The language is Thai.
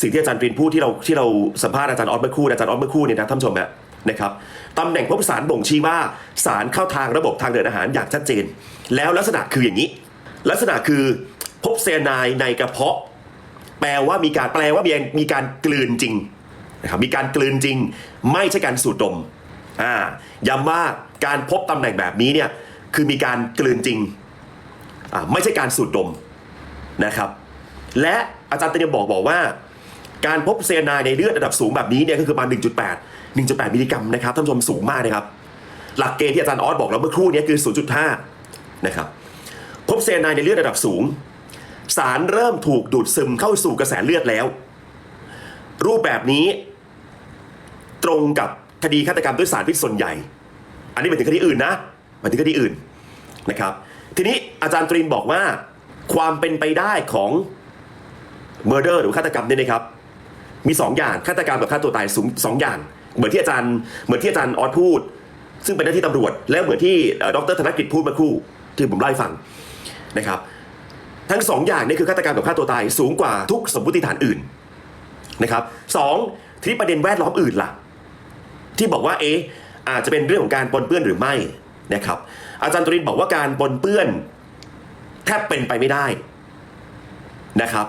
สิ่งที่อาจารย์ปรินพูดที่เราที่เราสัมภาษณ์อาจารย์ออสเมื่อคู่อาจารย์ออสเมื่อคู่เนี่ยนะท่านผู้ชมนะนะครับตำแหน่งพบสารบ่งชี้ว่าสารเข้าทางระบบทางเดินอาหารอย่างชัดเจน แล้วลักษณะคืออย่างนี้ ลักษณะคือพบเซยาไนายในกระเพาะ แปลว่ามีการแปลว่ามีมีการกลืนจริงนะครับมีการกลืนจริง ไม่ใช่การสูดดมอ่าย้ำว่าการพบตำแหน่งแบบนี้เนี่ยคือมีการกลืนจริงอ่าไม่ใช่การสูดดมนะครับ และอาจารย์เตยบอกบอกว่า การพบเซยาไนายในเลือดระดับสูงแบบนี้เนี่ยก็คือประมาณ 1.8 1.8 มิลลิกรัมนะครับท่านผู้ชมสูงมากนะครับ หลักเกณฑ์ที่อาจารย์ออสบอกเราเมื่อครู่นี้คือ 0.5 นะครับ พบเซยาไนายในเลือดระดับสูง สารเริ่มถูกดูดซึมเข้าสู่กระแสเลือดแล้ว รูปแบบนี้ ตรงกับคดีฆาตกรรมด้วยสารพิษส่วนใหญ่ อันนี้หมายถึงคดีอื่นนะหมายถึงคดีอื่นนะครับ ทีนี้อาจารย์ตรินบอกว่า ความเป็นไปได้ของ murder หรือฆาตกรรมเนี่ยนะครับ มีสองอย่างฆาตกรรมกับฆ่าตัวตายสูงสองอย่าง เหมือนที่อาจารย์เหมือนที่อาจารย์ออสพูด ซึ่งเป็นหน้าที่ตำรวจ แล้วเหมือนที่ดรธนกฤษพูดเมื่อครู่ที่ผมเล่ฟังนะครับ ทั้งสองอย่างนี่คือฆาตกรรมกับฆ่าตัวตายสูงกว่าทุกสมมติฐานอื่นนะครับสองทีนี้ประเด็นแวดล้อมอื่นล่ะ ที่บอกว่าเอ๊ะอาจจะเป็นเรื่องของการปนเปื้อนหรือไม่นะครับ อาจารย์ตรินบอกว่าการปนเปื้อนแทบเป็นไปไม่ได้นะครับ